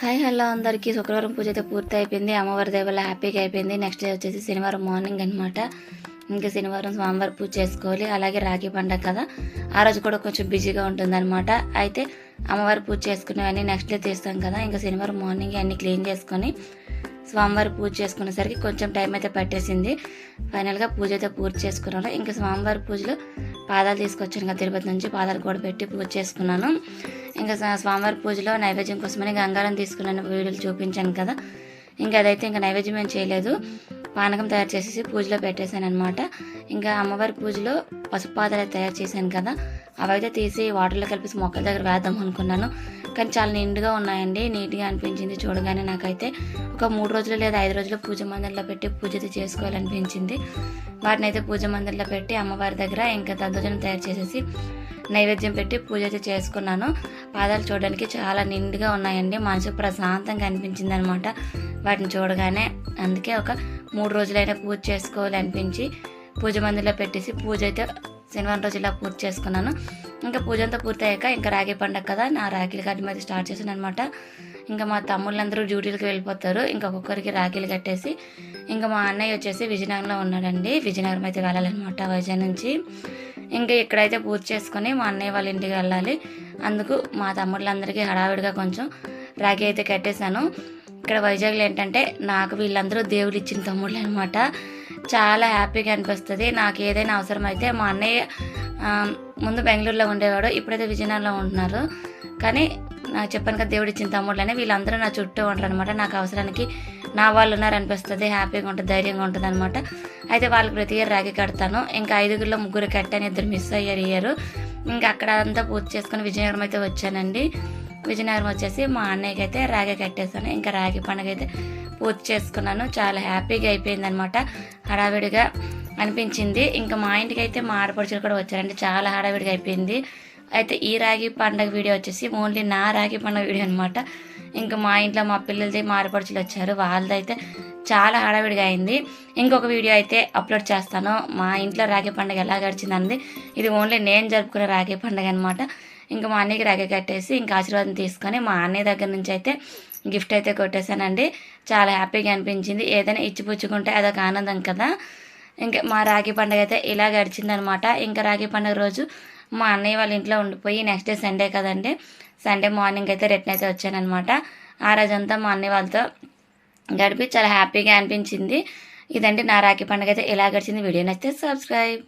Hi hello అందరికీ. శుక్రవారం పూజ అయితే పూర్తి అయిపోయింది. అమ్మవారి దయ హ్యాపీగా అయిపోయింది. నెక్స్ట్ డే వచ్చేసి శనివారం మార్నింగ్ అనమాట ఇంకా శనివారం స్వామివారి పూజ చేసుకోవాలి. అలాగే రాఖీ పండగ కదా. ఆ రోజు కూడా కొంచెం బిజీగా ఉంటుందన్నమాట. అయితే అమ్మవారి పూజ చేసుకునేవన్నీ నెక్స్ట్ డే తీస్తాం కదా. ఇంకా శనివారం మార్నింగ్ అన్ని క్లీన్ చేసుకొని స్వామివారి పూజ చేసుకునేసరికి కొంచెం టైం అయితే పట్టేసింది. ఫైనల్గా పూజ అయితే పూర్తి చేసుకున్నాను. ఇంకా స్వామివారి పూజలో పాదాలు తీసుకొచ్చాను కదా తిరుపతి నుంచి. పాదాలు కూడా పెట్టి పూజ చేసుకున్నాను. ఇంకా స్వామివారి పూజలో నైవేద్యం కోసమని గంగారం తీసుకున్నాను వీడియోలు చూపించాను కదా. ఇంకా అదైతే ఇంకా నైవేద్యం ఏం చేయలేదు. పానకం తయారు చేసేసి పూజలో పెట్టేశాను అనమాట ఇంకా అమ్మవారి పూజలో పసుపు పాదాలు తయారు చేశాను కదా. అవైతే తీసి వాటర్లో కలిపేసి మొక్కల దగ్గర వేద్దాం అనుకున్నాను. కానీ చాలా నిండుగా ఉన్నాయండి నీట్గా అనిపించింది చూడగానే నాకైతే. ఒక మూడు రోజులు లేదా ఐదు రోజులు పూజ మందిరంలో పెట్టి పూజ చేసుకోవాలనిపించింది. వాటిని అయితే పూజ మందిరంలో పెట్టి అమ్మవారి దగ్గర ఇంకా దద్దోజనం తయారు చేసేసి నైవేద్యం పెట్టి పూజ అయితే చేసుకున్నాను. పాదాలు చూడడానికి చాలా నిండుగా ఉన్నాయండి. మనసు ప్రశాంతంగా అనిపించింది అనమాట వాటిని చూడగానే అందుకే ఒక మూడు రోజులైనా పూజ చేసుకోవాలి అనిపించి పూజ మందిలో పెట్టేసి పూజ అయితే శనివారం రోజు ఇలా పూర్తి చేసుకున్నాను. ఇంకా పూజ అంతా పూర్తయ్యాక ఇంకా రాగి పండగ కదా నా రాఖీలు కట్టి మీద స్టార్ట్ చేశాను అనమాట ఇంకా మా తమ్ముళ్ళందరూ డ్యూటీలకు వెళ్ళిపోతారు. ఇంకా ఒక్కొక్కరికి రాఖీలు కట్టేసి ఇంకా మా అన్నయ్య వచ్చేసి విజయనగరంలో ఉన్నాడండి. విజయనగరం అయితే వెళ్ళాలన్నమాట వైజాగ్ నుంచి. ఇంకా ఇక్కడైతే పూజ చేసుకొని మా అన్నయ్య వాళ్ళ ఇంటికి వెళ్ళాలి. అందుకు మా తమ్ముళ్ళందరికీ హడావిడిగా కొంచెం రాఖీ అయితే కట్టేశాను. ఇక్కడ వైజాగ్లో ఏంటంటే నాకు వీళ్ళందరూ దేవుడు ఇచ్చిన తమ్ముళ్ళు అనమాట చాలా హ్యాపీగా అనిపిస్తుంది. నాకు ఏదైనా అవసరం అయితే మా అన్నయ్య ముందు బెంగళూరులో ఉండేవాడు ఇప్పుడైతే విజయనగరంలో ఉంటున్నారు. కానీ నాకు చెప్పాను కదా దేవుడు ఇచ్చిన తమ్ముళ్ళని వీళ్ళందరూ నా చుట్టూ ఉంటారు అనమాట నాకు అవసరానికి నా వాళ్ళు ఉన్నారనిపిస్తుంది హ్యాపీగా ఉంటుంది ధైర్యంగా ఉంటుంది అనమాట అయితే వాళ్ళకి ప్రతి ఇయర్ రాగి కడతాను. ఇంకా ఐదుగురిలో ముగ్గురు కట్టాను ఇద్దరు మిస్ అయ్యారు ఇయర్. ఇంకా అక్కడ అంతా పూర్తి చేసుకుని విజయనగరం అయితే వచ్చానండి. విజయనగరం వచ్చేసి మా అన్నయ్యకి అయితే రాగి కట్టేశాను. ఇంకా రాగి పండుగ అయితే పూర్తి చేసుకున్నాను. చాలా హ్యాపీగా అయిపోయింది అనమాట హడావిడిగా అనిపించింది. ఇంకా మా ఇంటికి అయితే మా ఆడపడుచులు కూడా వచ్చారండి. చాలా హడావిడిగా అయిపోయింది. అయితే ఈ రాగి పండగ వీడియో వచ్చేసి ఓన్లీ నా రాగి పండగ వీడియో అనమాట ఇంకా మా ఇంట్లో మా పిల్లలది మా వచ్చారు. వాళ్ళది అయితే చాలా హడావిడిగా అయింది. ఇంకొక వీడియో అయితే అప్లోడ్ చేస్తాను. మా ఇంట్లో రాఖీ పండుగ ఎలా గడిచింది ఇది ఓన్లీ నేను జరుపుకునే రాఖీ పండుగ అనమాట ఇంకా మా అన్నయ్యకి రాఖీ కట్టేసి ఇంకా ఆశీర్వాదం తీసుకొని మా అన్నయ్య దగ్గర నుంచి అయితే గిఫ్ట్ అయితే కొట్టేశానండి. చాలా హ్యాపీగా అనిపించింది. ఏదైనా ఇచ్చిపుచ్చుకుంటే అదొక ఆనందం కదా. ఇంకా మా రాఖీ పండుగ అయితే ఇలా గడిచిందనమాట ఇంకా రాఖీ పండుగ రోజు మా అన్నయ్య వాళ్ళ ఇంట్లో ఉండిపోయి నెక్స్ట్ డే సండే కదండి. సండే మార్నింగ్ అయితే రిటర్న్ అయితే వచ్చానమాట ఆ రోజంతా మా అన్నయ్య వాళ్ళతో గడిపి చాలా హ్యాపీగా అనిపించింది. ఇదండి నా రాఖీ పండుగ అయితే ఎలా గడిచింది. వీడియో నచ్చితే సబ్స్క్రైబ్